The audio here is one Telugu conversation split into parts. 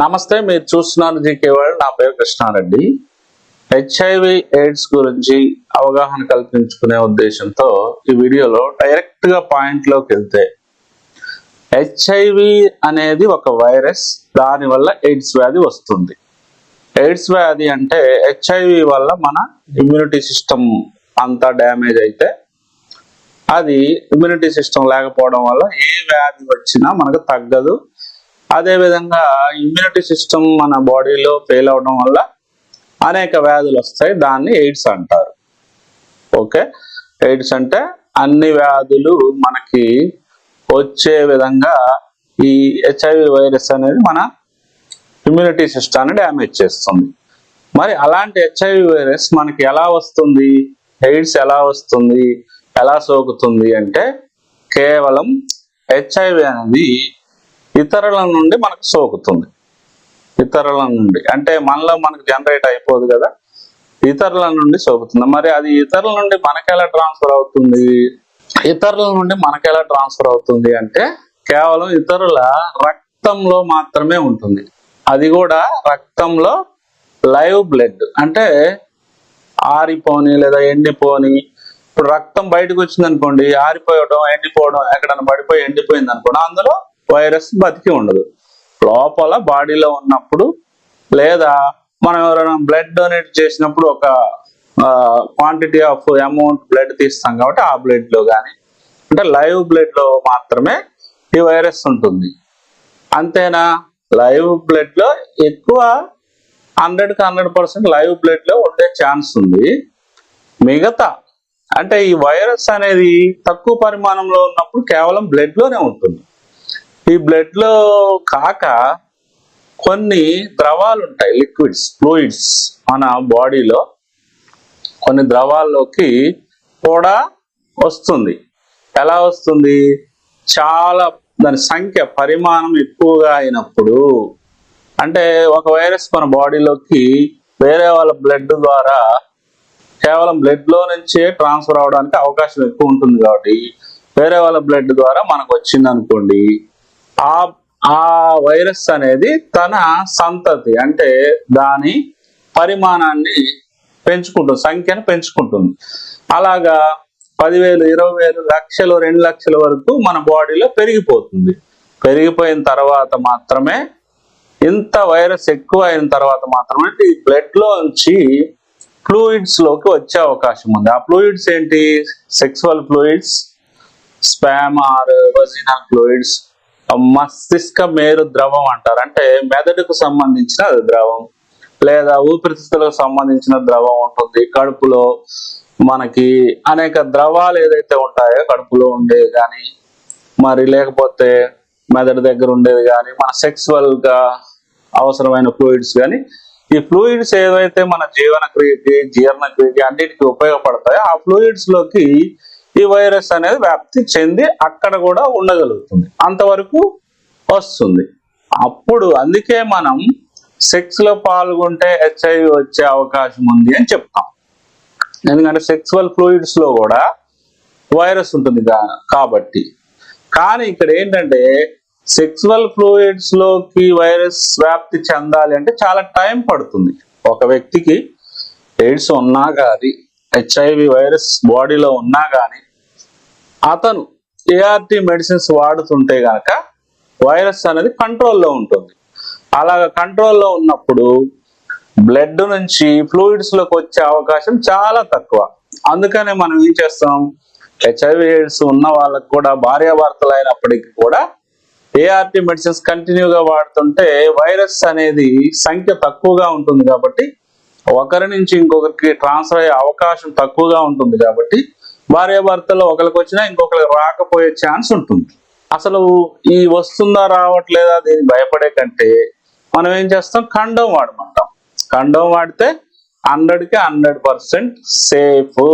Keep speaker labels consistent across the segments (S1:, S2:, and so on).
S1: నమస్తే మీరు చూస్తున్నారు జీకే వాళ్ళు నా పేరు కృష్ణారెడ్డి. హెచ్ఐవి ఎయిడ్స్ గురించి అవగాహన కల్పించుకునే ఉద్దేశంతో ఈ వీడియోలో డైరెక్ట్గా పాయింట్లోకి వెళ్తే హెచ్ఐవి అనేది ఒక వైరస్ దానివల్ల ఎయిడ్స్ వ్యాధి వస్తుంది. ఎయిడ్స్ వ్యాధి అంటే హెచ్ఐవి వల్ల మన ఇమ్యూనిటీ సిస్టమ్ అంతా డ్యామేజ్ అయితే అది ఇమ్యూనిటీ సిస్టమ్ లేకపోవడం వల్ల ఏ వ్యాధి వచ్చినా మనకు తగ్గదు. అదేవిధంగా ఇమ్యూనిటీ సిస్టమ్ మన బాడీలో ఫెయిల్ అవడం వల్ల అనేక వ్యాధులు వస్తాయి. దాన్ని ఎయిడ్స్ అంటారు. ఓకే? ఎయిడ్స్ అంటే అన్ని వ్యాధులు మనకి వచ్చే విధంగా ఈ హెచ్ఐవి వైరస్ అనేది మన ఇమ్యూనిటీ సిస్టాన్ని డ్యామేజ్ చేస్తుంది. మరి అలాంటి హెచ్ఐవి వైరస్ మనకి ఎలా వస్తుంది? ఎయిడ్స్ ఎలా వస్తుంది? ఎలా సోకుతుంది అంటే కేవలం హెచ్ఐవి అనేది ఇతరుల నుండి మనకు సోకుతుంది. ఇతరుల నుండి. అంటే మనలో మనకు జనరేట్ అయిపోదు కదా. ఇతరుల నుండి సోకుతుంది. మరి అది ఇతరుల నుండి మనకెలా ట్రాన్స్ఫర్ అవుతుంది? ఇతరుల నుండి మనకెలా ట్రాన్స్ఫర్ అవుతుంది అంటే కేవలం ఇతరుల రక్తంలో మాత్రమే ఉంటుంది. అది కూడా రక్తంలో లైవ్ బ్లడ్ అంటే ఆరిపోని లేదా ఎండిపోని. ఇప్పుడు రక్తం బయటకు వచ్చింది అనుకోండి ఆరిపోవడం ఎండిపోవడం ఎక్కడైనా పడిపోయి ఎండిపోయింది అనుకోండి అందులో వైరస్ బతికి ఉండదు. లోపల బాడీలో ఉన్నప్పుడు లేదా మనం ఎవరైనా బ్లడ్ డొనేట్ చేసినప్పుడు ఒక క్వాంటిటీ ఆఫ్ అమౌంట్ బ్లడ్ తీస్తాం కాబట్టి ఆ బ్లడ్లో కానీ అంటే లైవ్ బ్లడ్లో మాత్రమే ఈ వైరస్ ఉంటుంది. అంతేనా? లైవ్ బ్లడ్లో ఎక్కువ హండ్రెడ్కి హండ్రెడ్ పర్సెంట్ లైవ్ బ్లడ్లో ఉండే ఛాన్స్ ఉంది. మిగతా అంటే ఈ వైరస్ అనేది తక్కువ పరిమాణంలో ఉన్నప్పుడు కేవలం బ్లడ్లోనే ఉంటుంది. ఈ బ్లడ్లో కాక కొన్ని ద్రవాలు ఉంటాయి లిక్విడ్స్ ఫ్లూయిడ్స్ మన బాడీలో కొన్ని ద్రవాల్లోకి కూడా వస్తుంది. ఎలా వస్తుంది? చాలా దాని సంఖ్య పరిమాణం ఎక్కువగా అయినప్పుడు. అంటే ఒక వైరస్ మన బాడీలోకి వేరే వాళ్ళ బ్లడ్ ద్వారా కేవలం బ్లడ్లో నుంచే ట్రాన్స్ఫర్ అవడానికి అవకాశం ఎక్కువ ఉంటుంది కాబట్టి వేరే వాళ్ళ బ్లడ్ ద్వారా మనకు వచ్చింది అనుకోండి ఆ ఆ వైరస్ అనేది తన సంతతి అంటే దాని పరిమాణాన్ని పెంచుకుంటుంది సంఖ్యను పెంచుకుంటుంది. అలాగా పదివేలు ఇరవై వేలు లక్షలు రెండు లక్షల వరకు మన బాడీలో పెరిగిపోతుంది. పెరిగిపోయిన తర్వాత మాత్రమే ఇంత వైరస్ ఎక్కువ అయిన తర్వాత మాత్రమే ఈ బ్లడ్లోంచి ఫ్లూయిడ్స్లోకి వచ్చే అవకాశం ఉంది. ఆ ఫ్లూయిడ్స్ ఏంటి? Sexual fluids sperm or vaginal fluids. మస్తిష్క మేరు ద్రవం అంటారు. అంటే మెదడుకు సంబంధించిన ద్రవం లేదా ఊపిరితిత్తులకు సంబంధించిన ద్రవం ఉంటుంది. కడుపులో మనకి అనేక ద్రవాలు ఏదైతే ఉంటాయో కడుపులో ఉండేది కానీ మరి లేకపోతే మెదడు దగ్గర ఉండేది కానీ మన సెక్సువల్గా అవసరమైన ఫ్లూయిడ్స్ కానీ ఈ ఫ్లూయిడ్స్ ఏవైతే మన జీవన క్రియకి జీర్ణక్రియకి అన్నిటికీ ఉపయోగపడతాయో ఆ ఫ్లూయిడ్స్లోకి ఈ వైరస్ అనేది వ్యాప్తి చెంది అక్కడ కూడా ఉండగలుగుతుంది. అంతవరకు వస్తుంది. అప్పుడు అందుకే మనం సెక్స్లో పాల్గొంటే హెచ్ఐవి వచ్చే అవకాశం ఉంది అని చెప్తాం. ఎందుకంటే సెక్సువల్ ఫ్లూయిడ్స్లో కూడా వైరస్ ఉంటుంది కాబట్టి. కానీ ఇక్కడ ఏంటంటే సెక్సువల్ ఫ్లూయిడ్స్లోకి వైరస్ వ్యాప్తి చెందాలి అంటే చాలా టైం పడుతుంది. ఒక వ్యక్తికి ఎయిడ్స్ ఉన్నా కానీ హెచ్ఐవి వైరస్ బాడీలో ఉన్నా కానీ అతను ఏఆర్టీ మెడిసిన్స్ వాడుతుంటే గనక వైరస్ అనేది కంట్రోల్లో ఉంటుంది. అలాగ కంట్రోల్లో ఉన్నప్పుడు బ్లడ్ నుంచి ఫ్లూయిడ్స్లోకి వచ్చే అవకాశం చాలా తక్కువ. అందుకనే మనం ఏం చేస్తాం? హెచ్ఐవి ఎయిడ్స్ ఉన్న వాళ్ళకు కూడా భార్యాభర్తలు అయినప్పటికీ కూడా ఏఆర్టీ మెడిసిన్స్ కంటిన్యూగా వాడుతుంటే వైరస్ అనేది సంఖ్య తక్కువగా ఉంటుంది కాబట్టి ఒకరి నుంచి ఇంకొకరికి ట్రాన్స్ఫర్ అయ్యే అవకాశం తక్కువగా ఉంటుంది కాబట్టి భార్యాభర్తలు ఒకరికి వచ్చినా ఇంకొకరికి రాకపోయే ఛాన్స్ ఉంటుంది. అసలు ఈ వస్తుందా రావట్లేదా దీన్ని భయపడే కంటే మనం ఏం చేస్తాం? ఖండం వాడమంటాం. ఖండం వాడితే హండ్రెడ్కి హండ్రెడ్ పర్సెంట్ సేఫ్.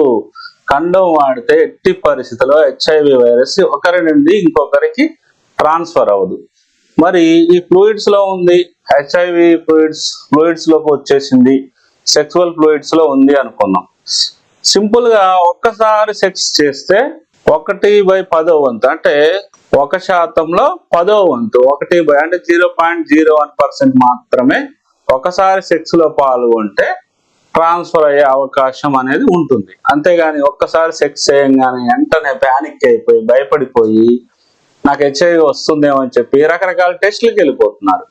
S1: కండం వాడితే ఎట్టి పరిస్థితుల్లో హెచ్ఐవి వైరస్ ఒకరి నుండి ఇంకొకరికి ట్రాన్స్ఫర్ అవ్వదు. మరి ఈ ఫ్లూయిడ్స్లో ఉంది. హెచ్ఐవి ఫ్లూయిడ్స్ ఫ్లూయిడ్స్లోకి వచ్చేసింది. సెక్సువల్ ఫ్లూయిడ్స్లో ఉంది అనుకున్నాం సింపుల్గా ఒక్కసారి సెక్స్ చేస్తే ఒకటి బై పదో వంతు. అంటే ఒక శాతంలో పదో వంతు. ఒకటి బై అంటే zero point zero one percent మాత్రమే ఒకసారి సెక్స్లో పాల్గొంటే ట్రాన్స్ఫర్ అయ్యే అవకాశం అనేది ఉంటుంది. అంతేగాని ఒక్కసారి సెక్స్ చేయంగానే వెంటనే ప్యానిక్ అయిపోయి భయపడిపోయి నాకు హెచ్ఐవి వస్తుందేమో అని చెప్పి రకరకాల టెస్టులకు వెళ్ళిపోతున్నారు.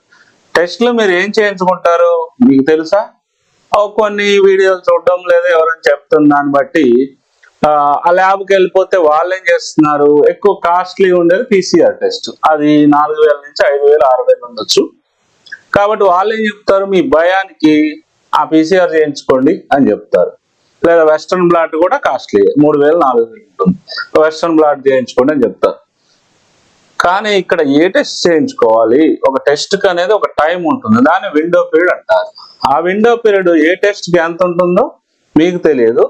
S1: టెస్టులు మీరు ఏం చేయించుకుంటారు? మీకు తెలుసా? కొన్ని వీడియోలు చూడడం లేదా ఎవరైనా చెప్తున్న దాన్ని బట్టి. ఆ, ఆ ల్యాబ్కి వెళ్ళిపోతే వాళ్ళు ఏం చేస్తున్నారు? ఎక్కువ కాస్ట్లీ ఉండేది పీసీఆర్ టెస్ట్ అది నాలుగు వేల నుంచి ఐదు వేలు ఆరు వేలు ఉండొచ్చు. కాబట్టి వాళ్ళు ఏం చెప్తారు? మీ భయానికి ఆ పీసీఆర్ చేయించుకోండి అని చెప్తారు. లేదా వెస్ట్రన్ బ్లాట్ కూడా కాస్ట్లీ మూడు వేలు నాలుగు వేలు ఉంటుంది. వెస్ట్రన్ బ్లాట్ చేయించుకోండి అని చెప్తారు. కానీ ఇక్కడ ఏ టెస్ట్ చేయించుకోవాలి? ఒక టెస్ట్కి అనేది ఒక టైం ఉంటుంది. దాన్ని విండో పీరియడ్ అంటారు. ఆ విండో పీరియడ్ ఏ టెస్ట్కి ఎంత ఉంటుందో మీకు తెలియదు.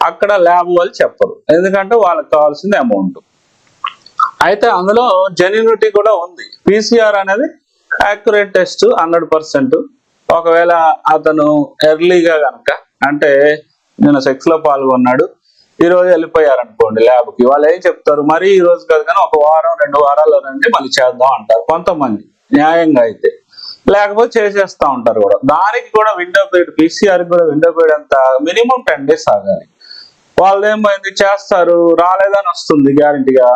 S1: అక్కడ ల్యాబ్ వాళ్ళు చెప్పరు. ఎందుకంటే వాళ్ళకి కావాల్సింది అమౌంట్ అయితే అందులో జెన్యునిటీ కూడా ఉంది. పీసీఆర్ అనేది యాక్యురేట్ టెస్ట్ హండ్రెడ్ పర్సెంట్ ఒకవేళ అతను ఎర్లీగా కనుక అంటే నేను సెక్స్లో పాల్గొన్నాడు ఈ రోజు వెళ్ళిపోయారు అనుకోండి ల్యాబ్కి వాళ్ళు ఏం చెప్తారు? మరి ఈ రోజు కాదు కానీ ఒక వారం రెండు వారాల్లో రండి మళ్ళీ చేద్దాం అంటారు కొంతమంది. న్యాయంగా అయితే. లేకపోతే చేసేస్తా ఉంటారు కూడా. దానికి కూడా విండో పీరియడ్ పీసీఆర్ కూడా విండో పీరియడ్ ఎంత మినిమం టెన్ డేస్ ఆగాలి. వాళ్ళు ఏమైంది చేస్తారు? రాలేదని వస్తుంది గ్యారంటీగా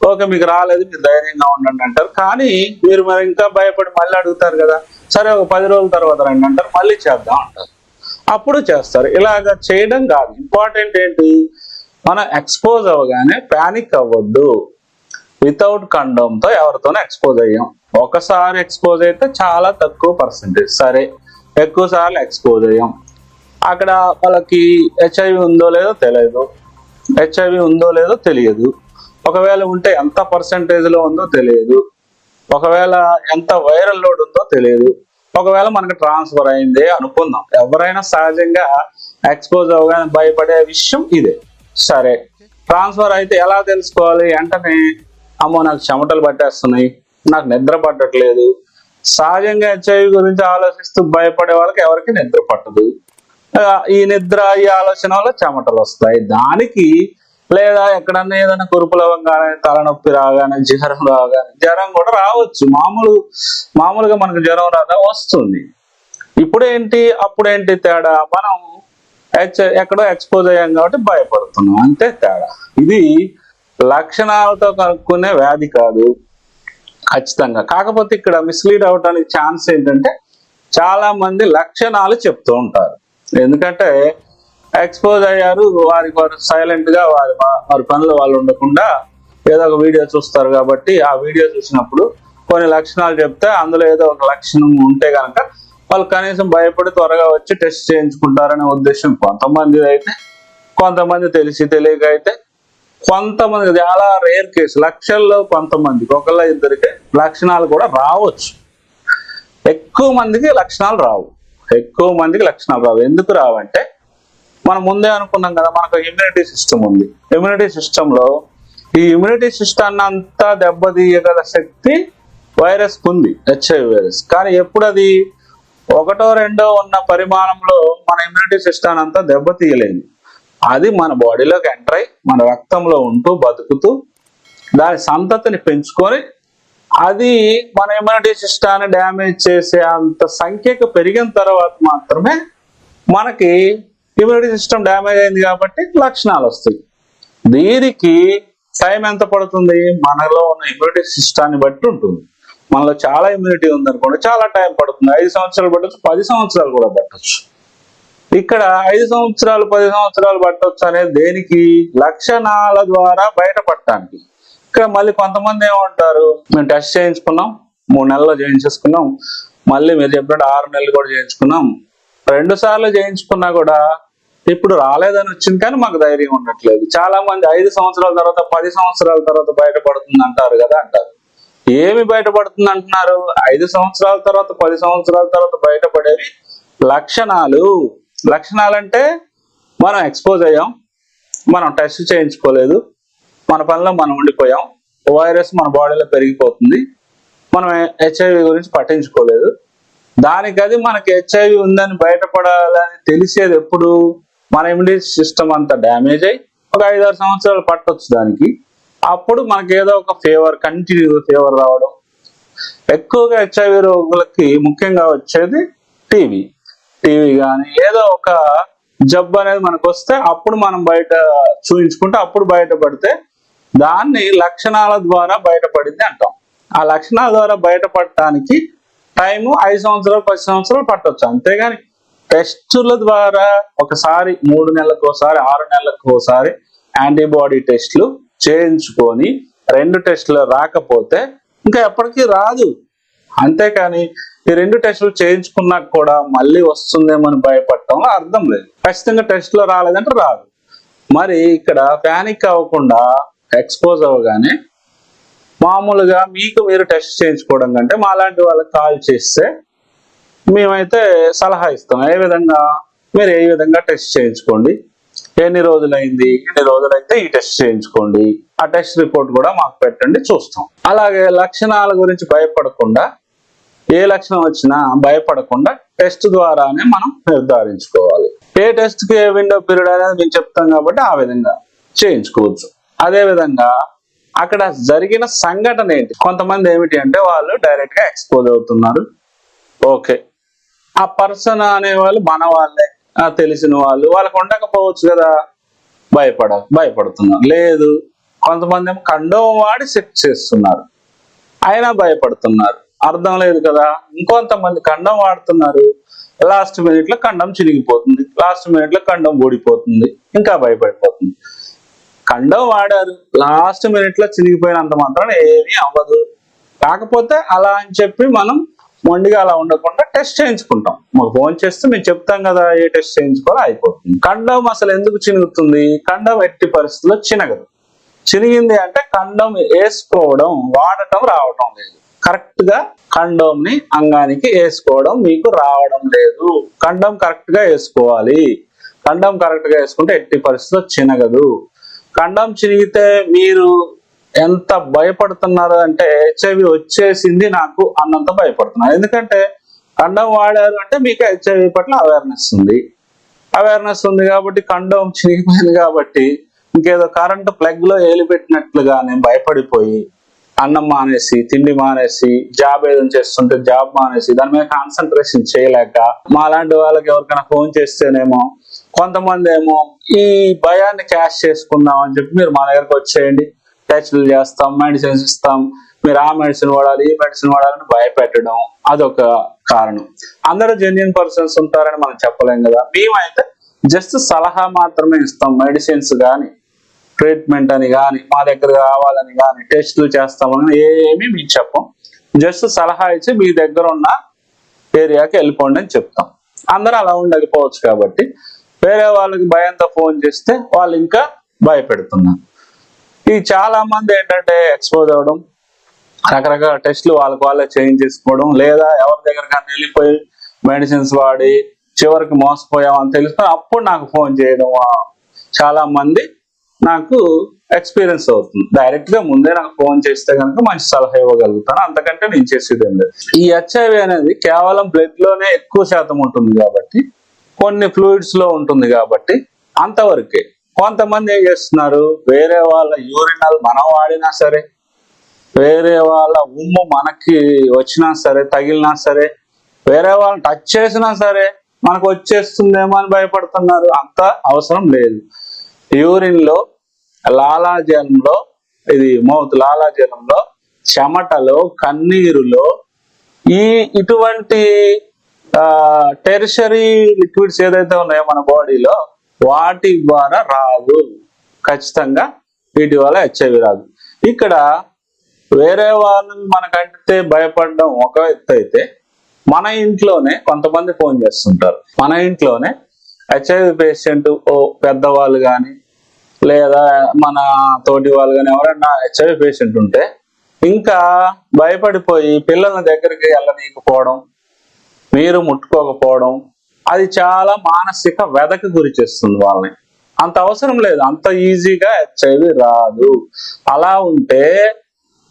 S1: ఓకే మీకు రాలేదు మీరు ధైర్యంగా ఉండండి అంటారు. కానీ మీరు మరి ఇంకా భయపడి మళ్ళీ అడుగుతారు కదా. సరే ఒక పది రోజుల తర్వాత రండి అంటారు మళ్ళీ చేద్దాం అంటారు. అప్పుడు చేస్తారు. ఇలాగ చేయడం కాదు. ఇంపార్టెంట్ ఏంటి? మనం ఎక్స్పోజ్ అవ్వగానే ప్యానిక్ అవ్వద్దు. వితౌట్ కండోమ్తో ఎవరితోనే ఎక్స్పోజ్ అయ్యాం. ఒకసారి ఎక్స్పోజ్ అయితే చాలా తక్కువ పర్సెంటేజ్ సరే ఎక్కువ సార్లు ఎక్స్పోజ్ అయ్యాం. అక్కడ వాళ్ళకి హెచ్ఐవి ఉందో లేదో తెలియదు హెచ్ఐవి ఉందో లేదో తెలియదు. ఒకవేళ ఉంటే ఎంత పర్సంటేజ్లో ఉందో తెలియదు. ఒకవేళ ఎంత వైరల్ లోడ్ ఉందో తెలియదు. ఒకవేళ మనకి ట్రాన్స్ఫర్ అయిందే అనుకుందాం. ఎవరైనా సహజంగా ఎక్స్పోజ్ అవగానే భయపడే విషయం ఇదే. సరే. ట్రాన్స్ఫర్ అయితే ఎలా తెలుసుకోవాలి? వెంటనే అమ్మో నాకు చెమటలు పట్టేస్తున్నాయి. నాకు నిద్ర పట్టట్లేదు. సహజంగా హెచ్ఐవి గురించి ఆలోచిస్తూ భయపడే వాళ్ళకి ఎవరికి నిద్ర పట్టదు. ఈ నిద్ర ఈ ఆలోచన వల్ల చెమటలు వస్తాయి. దానికి లేదా ఎక్కడన్నా ఏదైనా కురుపులు అవ్వగానే తలనొప్పి రాగానే జ్వరం రాగానే జ్వరం కూడా రావచ్చు. మామూలు మామూలుగా మనకు జ్వరం రాదా? వస్తుంది. ఇప్పుడేంటి? అప్పుడేంటి తేడా? మనం ఎక్కడో ఎక్స్పోజ్ అయ్యాం కాబట్టి భయపడుతున్నాం. అంతే తేడా. ఇది లక్షణాలతో కనుక్కునే వ్యాధి కాదు. ఖచ్చితంగా. కాకపోతే ఇక్కడ మిస్లీడ్ అవడానికి ఛాన్స్ ఏంటంటే చాలా మంది లక్షణాలు చెప్తూ ఉంటారు. ఎందుకంటే ఎక్స్పోజ్ అయ్యారు వారికి వారు సైలెంట్గా వారి వారి పనులు వాళ్ళు ఉండకుండా ఏదో ఒక వీడియో చూస్తారు కాబట్టి ఆ వీడియో చూసినప్పుడు కొన్ని లక్షణాలు చెప్తే అందులో ఏదో ఒక లక్షణం ఉంటే కనుక వాళ్ళు కనీసం భయపడి త్వరగా వచ్చి టెస్ట్ చేయించుకుంటారనే ఉద్దేశం కొంతమంది అయితే కొంతమంది తెలిసి తెలియక అయితే కొంతమంది చాలా రేర్ కేసు లక్షల్లో కొంతమందికి ఒకళ్ళ ఇద్దరికి లక్షణాలు కూడా రావచ్చు. ఎక్కువ మందికి లక్షణాలు రావు. ఎక్కువ మందికి లక్షణాలు రావు. ఎందుకు రావంటే మనం ముందే అనుకున్నాం కదా మనకు ఇమ్యూనిటీ సిస్టమ్ ఉంది. ఇమ్యూనిటీ సిస్టంలో ఈ ఇమ్యూనిటీ సిస్టాన్ని అంతా దెబ్బతీయగల శక్తి వైరస్ ఉంది హెచ్ఐవి వైరస్ కానీ ఎప్పుడు అది ఒకటో రెండో ఉన్న పరిమాణంలో మన ఇమ్యూనిటీ సిస్టమ్ అంతా దెబ్బతీయలేదు అది మన బాడీలోకి ఎంటర్ అయి మన రక్తంలో ఉంటూ బతుకుతూ దాని సంతతిని పెంచుకొని అది మన ఇమ్యూనిటీ సిస్టాన్ని డ్యామేజ్ చేసే అంత సంఖ్యకు పెరిగిన తర్వాత మాత్రమే మనకి ఇమ్యూనిటీ సిస్టమ్ డ్యామేజ్ అయింది కాబట్టి లక్షణాలు వస్తాయి. దీనికి టైం ఎంత పడుతుంది? మనలో ఉన్న ఇమ్యూనిటీ సిస్టాన్ని బట్టి ఉంటుంది. మనలో చాలా ఇమ్యూనిటీ ఉందనుకోండి చాలా టైం పడుతుంది. ఐదు సంవత్సరాలు పట్టొచ్చు పది సంవత్సరాలు కూడా పట్టచ్చు. ఇక్కడ ఐదు సంవత్సరాలు పది సంవత్సరాలు పట్టవచ్చు అనేది దేనికి? లక్షణాల ద్వారా బయటపడటానికి. ఇక్కడ మళ్ళీ కొంతమంది ఏమంటారు మేము టెస్ట్ చేయించుకున్నాం మూడు నెలల్లో చేయించేసుకున్నాం. మళ్ళీ మీరు చెప్పినట్టు ఆరు నెలలు కూడా చేయించుకున్నాం. రెండు సార్లు చేయించుకున్నా కూడా ఇప్పుడు రాలేదని వచ్చింది కానీ మాకు ధైర్యం ఉండట్లేదు. చాలా మంది ఐదు సంవత్సరాల తర్వాత పది సంవత్సరాల తర్వాత బయటపడుతుంది అంటారు కదా అంటారు. ఏమి బయటపడుతుంది అంటున్నారు? ఐదు సంవత్సరాల తర్వాత పది సంవత్సరాల తర్వాత బయటపడేవి లక్షణాలు. లక్షణాలు అంటే మనం ఎక్స్పోజ్ అయ్యాం. మనం టెస్ట్ చేయించుకోలేదు. మన పనిలో మనం ఉండిపోయాం. వైరస్ మన బాడీలో పెరిగిపోతుంది. మనం హెచ్ఐవి గురించి పట్టించుకోలేదు. దానికి అది మనకి హెచ్ఐవి ఉందని బయటపడాలని తెలిసేది ఎప్పుడు? మన ఇమ్యూనిటీ సిస్టమ్ అంతా డ్యామేజ్ అయ్యి ఒక ఐదారు సంవత్సరాలు పట్టొచ్చు దానికి. అప్పుడు మనకి ఏదో ఒక ఫేవర్ కంటిన్యూ ఫేవర్ రావడం. ఎక్కువగా హెచ్ఐవి రోగులకి ముఖ్యంగా వచ్చేది టీవీ టీవీ కానీ ఏదో ఒక జబ్బు అనేది మనకు వస్తే అప్పుడు మనం బయట చూయించుకుంటే అప్పుడు బయటపడితే దాన్ని లక్షణాల ద్వారా బయటపడింది అంటాం. ఆ లక్షణాల ద్వారా బయటపడటానికి టైము ఐదు సంవత్సరాలు పది సంవత్సరాలు పట్టవచ్చు అంతేగాని టెస్టుల ద్వారా ఒకసారి మూడు నెలలకు ఒకసారి ఆరు నెలలకు ఒకసారి యాంటీబాడీ టెస్ట్లు చేయించుకొని రెండు టెస్టులు రాకపోతే ఇంకా ఎప్పటికీ రాదు. అంతేకాని ఈ రెండు టెస్టులు చేయించుకున్నా కూడా మళ్ళీ వస్తుందేమని భయపడటంలో అర్థం లేదు. ఖచ్చితంగా టెస్ట్లో రాలేదంటే రాదు. మరి ఇక్కడ ప్యానిక్ అవ్వకుండా ఎక్స్పోజ్ అవ్వగానే మామూలుగా మీకు మీరు టెస్ట్ చేయించుకోవడం కంటే మాలాంటి వాళ్ళకి కాల్ చేస్తే మేమైతే సలహా ఇస్తాం. ఏ విధంగా? మీరు ఏ విధంగా టెస్ట్ చేయించుకోండి? ఎన్ని రోజులైంది ఎన్ని రోజులైతే ఈ టెస్ట్ చేయించుకోండి ఆ టెస్ట్ రిపోర్ట్ కూడా మాకు పెట్టండి చూస్తాం. అలాగే లక్షణాల గురించి భయపడకుండా ఏ లక్షణం వచ్చినా భయపడకుండా టెస్ట్ ద్వారానే మనం నిర్ధారించుకోవాలి. ఏ టెస్ట్కి ఏ విండో పీరియడ్ అనేది మేము చెప్తాం కాబట్టి ఆ విధంగా చేయించుకోవచ్చు. అదే విధంగా అక్కడ జరిగిన సంఘటన ఏంటి? కొంతమంది ఏమిటి అంటే వాళ్ళు డైరెక్ట్గా ఎక్స్పోజ్ అవుతున్నారు. ఓకే ఆ పర్సన్ అనే వాళ్ళు మన వాళ్ళే. తెలిసిన వాళ్ళు వాళ్ళకు ఉండకపోవచ్చు కదా. భయపడ భయపడుతున్నారు. లేదు కొంతమంది ఏమో కండోం వాడి సెట్ చేస్తున్నారు. అయినా భయపడుతున్నారు. అర్థం లేదు కదా. ఇంకొంతమంది కండం వాడుతున్నారు. లాస్ట్ మినిట్లో కండం చినిగిపోతుంది. లాస్ట్ మినిట్లో కండం ఓడిపోతుంది ఇంకా భయపడిపోతుంది. కండం వాడారు. లాస్ట్ మినిట్లో చినిగిపోయినంత మాత్రం ఏమీ అవ్వదు. కాకపోతే అలా అని చెప్పి మనం మొండిగా అలా ఉండకుండా టెస్ట్ చేయించుకుంటాం. మాకు ఫోన్ చేస్తే మేము చెప్తాం కదా ఏ టెస్ట్ చేయించుకోవాలో అయిపోతుంది. కండం అసలు ఎందుకు చినుగుతుంది కండం ఎట్టి పరిస్థితుల్లో చినగదు. చినిగింది అంటే కండం వేసుకోవడం వాడటం రావటం లేదు. కరెక్ట్గా కండోమ్ని అంగానికి వేసుకోవడం మీకు రావడం లేదు. కండం కరెక్ట్గా వేసుకోవాలి. కండం కరెక్ట్గా వేసుకుంటే ఎట్టి పరిస్థితుల్లో చినగదు. కండం చినిగితే మీరు ఎంత భయపడుతున్నారు అంటే హెచ్ఐవి వచ్చేసింది నాకు అన్నంత భయపడుతున్నారు ఎందుకంటే కండం వాడారు అంటే మీకు హెచ్ఐవి పట్ల అవేర్నెస్ ఉంది. అవేర్నెస్ ఉంది కాబట్టి కండం చినిగిపోయింది కాబట్టి ఇంకేదో కరెంట్ ప్లగ్లో భయపడిపోయి అన్నం మానేసి తిండి మానేసి జాబ్ ఏదైనా చేస్తుంటే జాబ్ మానేసి దాని మీద కాన్సన్ట్రేషన్ చేయలేక మా లాంటి వాళ్ళకి ఎవరికైనా ఫోన్ చేస్తేనేమో కొంతమంది ఏమో ఈ భయాన్ని క్యాష్ చేసుకుందాం అని చెప్పి మీరు మా దగ్గరకు వచ్చేయండి. టెస్టులు చేస్తాం మెడిసిన్స్ ఇస్తాం. మీరు ఆ మెడిసిన్ వాడాలి ఈ మెడిసిన్ వాడాలని భయపెట్టడం అదొక కారణం. అందరూ జెన్యున్ పర్సన్స్ ఉంటారని మనం చెప్పలేం కదా. మేమైతే జస్ట్ సలహా మాత్రమే ఇస్తాం మెడిసిన్స్ కానీ ట్రీట్మెంట్ అని కానీ మా దగ్గర రావాలని కానీ టెస్టులు చేస్తామని ఏమీ మీకు చెప్పం. జస్ట్ సలహా ఇచ్చి మీ దగ్గర ఉన్న ఏరియాకి వెళ్ళిపోండి అని చెప్తాం. అందరూ అలా ఉండకపోవచ్చు కాబట్టి వేరే వాళ్ళకి భయంతో ఫోన్ చేస్తే వాళ్ళు ఇంకా భయపెడుతున్నారు. ఈ చాలా మంది ఏంటంటే ఎక్స్పోజ్ అవ్వడం రకరకాల టెస్ట్లు వాళ్ళకి వాళ్ళే చేంజ్ చేసుకోవడం లేదా ఎవరి దగ్గరకన్నా వెళ్ళిపోయి మెడిసిన్స్ వాడి చివరికి మోసపోయామని తెలుసుకొని అప్పుడు నాకు ఫోన్ చేయడం చాలా మంది నాకు ఎక్స్పీరియన్స్ అవుతుంది. డైరెక్ట్గా ముందే నాకు ఫోన్ చేస్తే కనుక మంచి సలహా ఇవ్వగలుగుతాను. అంతకంటే నేను చేసేది ఏం లేదు. ఈ హెచ్ఐవి అనేది కేవలం బ్లడ్లోనే ఎక్కువ శాతం ఉంటుంది కాబట్టి కొన్ని ఫ్లూయిడ్స్లో ఉంటుంది కాబట్టి అంతవరకే. కొంతమంది ఏం చేస్తున్నారు? వేరే వాళ్ళ యూరినల్ మనం వాడినా సరే వేరే వాళ్ళ ఉమ్ము మనకి వచ్చినా సరే తగిలినా సరే వేరే వాళ్ళని టచ్ చేసినా సరే మనకు వచ్చేస్తుందేమో అని భయపడుతున్నారు. అంత అవసరం లేదు. యూరిన్లో లాలాజలంలో ఇది మౌత్ లాలాజలంలో చెమటలో కన్నీరులో ఈ ఇటువంటి టెరిషరీ లిక్విడ్స్ ఏదైతే ఉన్నాయో మన బాడీలో వాటి ద్వారా రాదు ఖచ్చితంగా వీటి వల్ల హెచ్ఐవి రాదు. ఇక్కడ వేరే వాళ్ళు మనకంటే భయపడడం ఒక ఎత్తు అయితే మన ఇంట్లోనే కొంతమంది ఫోన్ చేస్తుంటారు. మన ఇంట్లోనే హెచ్ఐవి పేషెంట్ ఓ పెద్దవాళ్ళు కానీ లేదా మన తోటి వాళ్ళు కానీ ఎవరైనా హెచ్ఐవి పేషెంట్ ఉంటే ఇంకా భయపడిపోయి పిల్లల దగ్గరికి వెళ్ళనీయకపోవడం మీరు ముట్టుకోకపోవడం అది చాలా మానసిక వెదకి గురి చేస్తుంది వాళ్ళని. అంత అవసరం లేదు. అంత ఈజీగా హెచ్ఐవి రాదు. అలా ఉంటే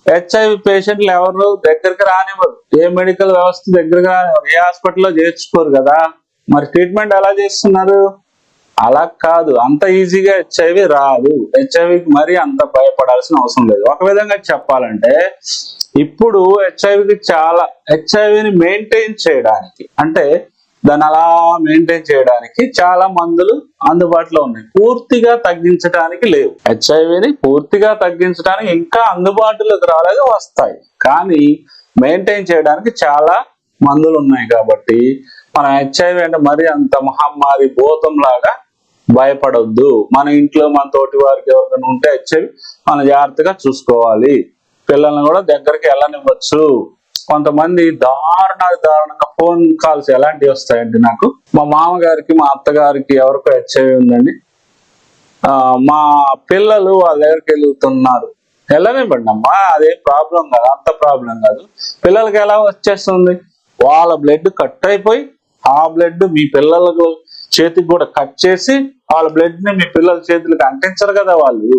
S1: హెచ్ఐవి పేషెంట్లు ఎవరు దగ్గరికి రానివ్వరు. ఏ మెడికల్ వ్యవస్థ దగ్గరగా రానివ్వరు. ఏ హాస్పిటల్లో చేర్చుకోరు కదా. మరి ట్రీట్మెంట్ ఎలా చేస్తున్నారు? అలా కాదు. అంత ఈజీగా హెచ్ఐవి రాదు. హెచ్ఐవికి మరీ అంత భయపడాల్సిన అవసరం లేదు. ఒక విధంగా చెప్పాలంటే ఇప్పుడు హెచ్ఐవికి చాలా హెచ్ఐవిని మెయింటైన్ చేయడానికి అంటే దాన్ని అలా మెయింటైన్ చేయడానికి చాలా మందులు అందుబాటులో ఉన్నాయి. పూర్తిగా తగ్గించడానికి లేవు. హెచ్ఐవిని పూర్తిగా తగ్గించడానికి ఇంకా అందుబాటులోకి రాలేదు వస్తాయి. కానీ మెయింటైన్ చేయడానికి చాలా మందులు ఉన్నాయి కాబట్టి మనం హెచ్ఐవి అంటే మరి అంత మహమ్మారి భూతం లాగా భయపడొద్దు. మన ఇంట్లో మన తోటి వారికి ఎవరికైనా ఉంటే హెచ్ఐవి మనం జాగ్రత్తగా చూసుకోవాలి. పిల్లల్ని కూడా దగ్గరికి వెళ్ళనివ్వచ్చు. కొంతమంది దారుణ దారుణంగా ఫోన్ కాల్స్ ఎలాంటివి వస్తాయండి నాకు? మా మామగారికి మా అత్తగారికి ఎవరికో హెచ్ఐవి ఉందండి. మా పిల్లలు వాళ్ళ దగ్గరికి వెళ్తున్నారు. వెళ్ళనివ్వండి అమ్మా అదేం ప్రాబ్లం కాదు అంత ప్రాబ్లం కాదు. పిల్లలకి ఎలా వచ్చేస్తుంది? వాళ్ళ బ్లడ్ కట్ అయిపోయి ఆ బ్లడ్ మీ పిల్లలకు చేతికి కూడా కట్ చేసి వాళ్ళ బ్లడ్ని మీ పిల్లల చేతులకు అంటించరు కదా వాళ్ళు.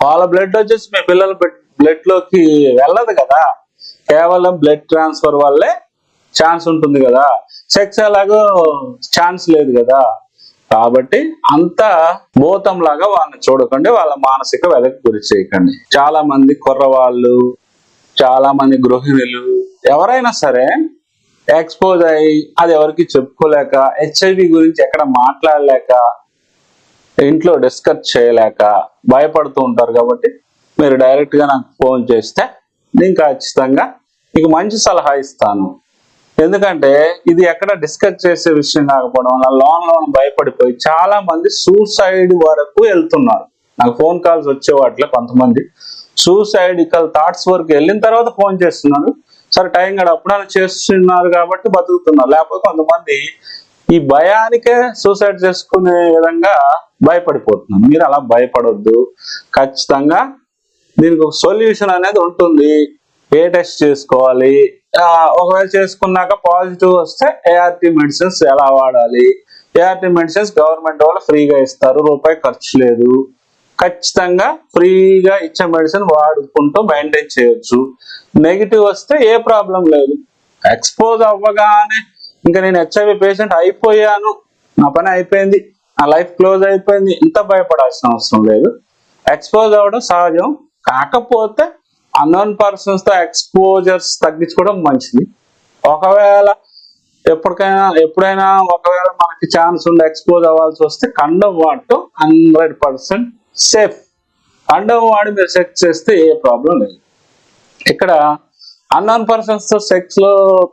S1: వాళ్ళ బ్లడ్ వచ్చేసి మీ పిల్లల బ్లడ్లోకి వెళ్ళదు కదా. కేవలం బ్లడ్ ట్రాన్స్ఫర్ వల్లే ఛాన్స్ ఉంటుంది కదా. సెక్స్ ఎలాగో ఛాన్స్ లేదు కదా. కాబట్టి అంత భూతంలాగా వాళ్ళని చూడకండి వాళ్ళ మానసిక వెదకు గురి చేయకండి. చాలా మంది కుర్రవాళ్ళు చాలా మంది గృహిణులు ఎవరైనా సరే ఎక్స్పోజ్ అయ్యి అది ఎవరికి చెప్పుకోలేక హెచ్ఐవి గురించి ఎక్కడ మాట్లాడలేక ఇంట్లో డిస్కస్ చేయలేక భయపడుతూ ఉంటారు కాబట్టి మీరు డైరెక్ట్గా నాకు ఫోన్ చేస్తే నేను ఖచ్చితంగా మీకు మంచి సలహా ఇస్తాను. ఎందుకంటే ఇది ఎక్కడ డిస్కస్ చేసే విషయం కాకపోవడం వల్ల లోన్ లోన్ భయపడిపోయి చాలా మంది సూసైడ్ వరకు వెళ్తున్నారు. నాకు ఫోన్ కాల్స్ వచ్చే వాటిలో కొంతమంది సూసైడికల్ థాట్స్ వరకు వెళ్ళిన తర్వాత ఫోన్ చేస్తున్నారు. సరే టైం గడపడానికి చేస్తున్నారు కాబట్టి బతుకుతున్నారు. లేకపోతే కొంతమంది ఈ భయానికే సూసైడ్ చేసుకునే విధంగా భయపడిపోతున్నారు. మీరు అలా భయపడొద్దు. ఖచ్చితంగా దీనికి ఒక సొల్యూషన్ అనేది ఉంటుంది. ఏ టెస్ట్ చేసుకోవాలి? ఒకవేళ చేసుకున్నాక పాజిటివ్ వస్తే ఏఆర్టీ మెడిసిన్స్ ఎలా వాడాలి? ఏఆర్టీ మెడిసిన్స్ గవర్నమెంట్ వాళ్ళు ఫ్రీగా ఇస్తారు రూపాయి ఖర్చు లేదు. ఖచ్చితంగా ఫ్రీగా ఇచ్చే మెడిసిన్ వాడుకుంటూ మెయింటైన్ చేయొచ్చు. నెగిటివ్ వస్తే ఏ ప్రాబ్లం లేదు. ఎక్స్పోజ్ అవ్వగానే ఇంకా నేను హెచ్ఐవి పేషెంట్ అయిపోయాను. నా పని అయిపోయింది. నా లైఫ్ క్లోజ్ అయిపోయింది. ఇంత భయపడాల్సిన అవసరం లేదు. ఎక్స్పోజ్ అవ్వడం సహజం. కాకపోతే అన్నోన్ పర్సన్స్తో ఎక్స్పోజర్స్ తగ్గించుకోవడం మంచిది. ఒకవేళ ఎప్పటికైనా ఎప్పుడైనా ఒకవేళ మనకి ఛాన్స్ ఉండి ఎక్స్పోజ్ అవ్వాల్సి వస్తే కండం వాడటం హండ్రెడ్ పర్సెంట్ సేఫ్ కండం వాడి మీరు సెక్స్ చేస్తే ఏ ప్రాబ్లం లేదు. ఇక్కడ అన్నోన్ పర్సన్స్తో సెక్స్లో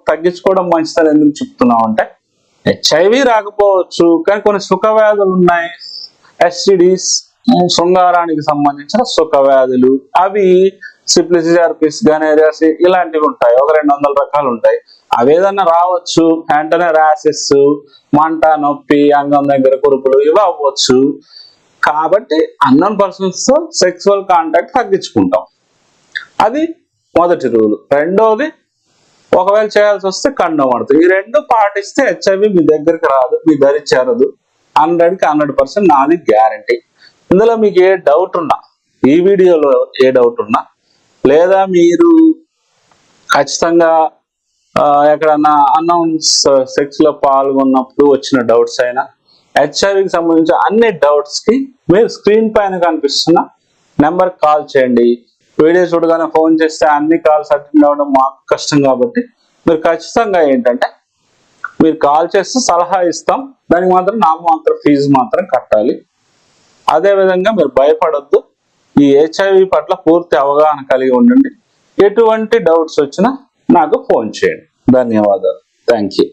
S1: తగ్గించుకోవడం మంచిదని ఎందుకు చెప్తున్నాం అంటే హెచ్ఐవి రాకపోవచ్చు కానీ కొన్ని సుఖ వ్యాధులు ఉన్నాయి. ఎస్టిడిస్ శృంగారానికి సంబంధించిన సుఖ వ్యాధులు. అవి సిప్లిసిఆర్పిస్ గనేరియాస్ ఇలాంటివి ఉంటాయి. ఒక రెండు వందల రకాలు ఉంటాయి. అవి రావచ్చు. వెంటనే ర్యాసెస్ మంట నొప్పి అంగం దగ్గర కురుపులు ఇవి అవ్వచ్చు. కాబట్టి అన్నోన్ పర్సన్స్తో సెక్సువల్ కాంటాక్ట్ తగ్గించుకుంటాం. అది మొదటి రూల్ రెండోది ఒకవేళ చేయాల్సి వస్తే కండం పడుతుంది ఈ రెండు పాటిస్తే హెచ్ఐవి మీ దగ్గరికి రాదు మీ దరి చేరదు. హండ్రెడ్కి హండ్రెడ్ పర్సెంట్ నాది గ్యారంటీ ఇందులో మీకు ఏ డౌట్ ఉన్నా ఈ వీడియోలో ఏ డౌట్ ఉన్నా లేదా మీరు ఖచ్చితంగా ఎక్కడన్నా అన్నౌన్స్ సెక్స్లో పాల్గొన్నప్పుడు వచ్చిన డౌట్స్ అయినా హెచ్ఐవికి సంబంధించిన అన్ని డౌట్స్కి మీరు స్క్రీన్ పైన కనిపిస్తున్న నెంబర్ కాల్ చేయండి. వీడియో చూడగానే ఫోన్ చేస్తే అన్ని కాల్స్ అటెండ్ అవ్వడం మాకు కష్టం కాబట్టి మీరు ఖచ్చితంగా ఏంటంటే మీరు కాల్ చేస్తే సలహా ఇస్తాం. దానికి మాత్రం నాకు మాత్రం ఫీజు మాత్రం కట్టాలి. అదేవిధంగా మీరు భయపడొద్దు. ఈ హెచ్ఐవి పట్ల పూర్తి అవగాహన కలిగి ఉండండి. ఎటువంటి డౌట్స్ వచ్చినా నాకు ఫోన్ చేయండి. ధన్యవాదాలు. Thank you